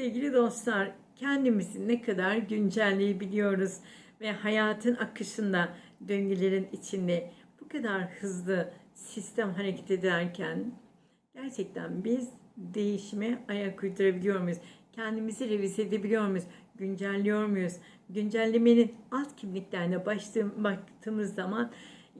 Sevgili dostlar, kendimizi ne kadar güncelleyebiliyoruz ve hayatın akışında, döngülerin içinde bu kadar hızlı sistem hareket ederken gerçekten biz değişime ayak uydurabiliyor muyuz? Kendimizi revize edebiliyor muyuz? Güncelliyor muyuz? Güncellemenin alt kimliklerine başladığım, baktığımız zaman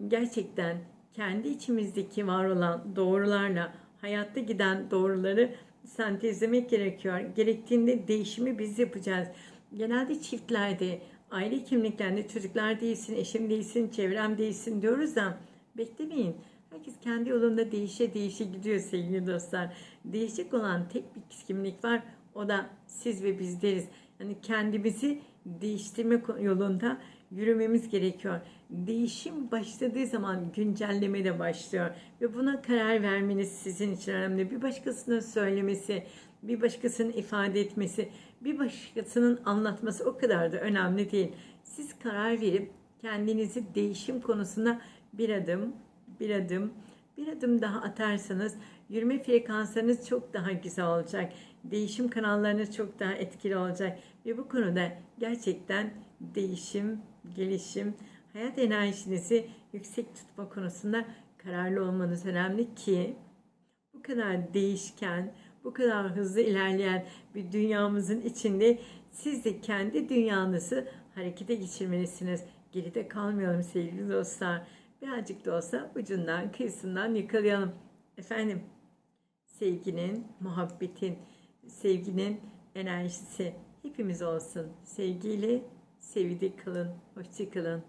gerçekten kendi içimizdeki var olan doğrularla hayatta giden doğruları sentezlemek gerekiyor. Gerektiğinde değişimi biz yapacağız. Genelde çiftlerde, aile kimliklerinde çocuklar değilsin, eşim değilsin, çevrem değilsin diyoruz da beklemeyin. Herkes kendi yolunda değişe değişe gidiyor sevgili dostlar. Değişik olan tek bir kimlik var. O da siz ve bizleriz. Yani kendimizi değiştirme yolunda yürümemiz gerekiyor. Değişim başladığı zaman güncelleme de başlıyor. Ve buna karar vermeniz sizin için önemli. Bir başkasının söylemesi, bir başkasının ifade etmesi, bir başkasının anlatması o kadar da önemli değil. Siz karar verip kendinizi değişim konusunda bir adım, bir adım, bir adım daha atarsanız yürüme frekanslarınız çok daha güzel olacak. Değişim kanallarınız çok daha etkili olacak. Ve bu konuda gerçekten değişim, gelişim, hayat enerjinizi yüksek tutma konusunda kararlı olmanız önemli ki bu kadar değişken, bu kadar hızlı ilerleyen bir dünyamızın içinde siz de kendi dünyanızı harekete geçirmelisiniz. Geride kalmayalım sevgili dostlar. Birazcık da olsa ucundan kıyısından yakalayalım. Efendim sevginin, muhabbetin, sevginin enerjisi hepimiz olsun. Sevgiyle sevgili kalın. Hoşçakalın.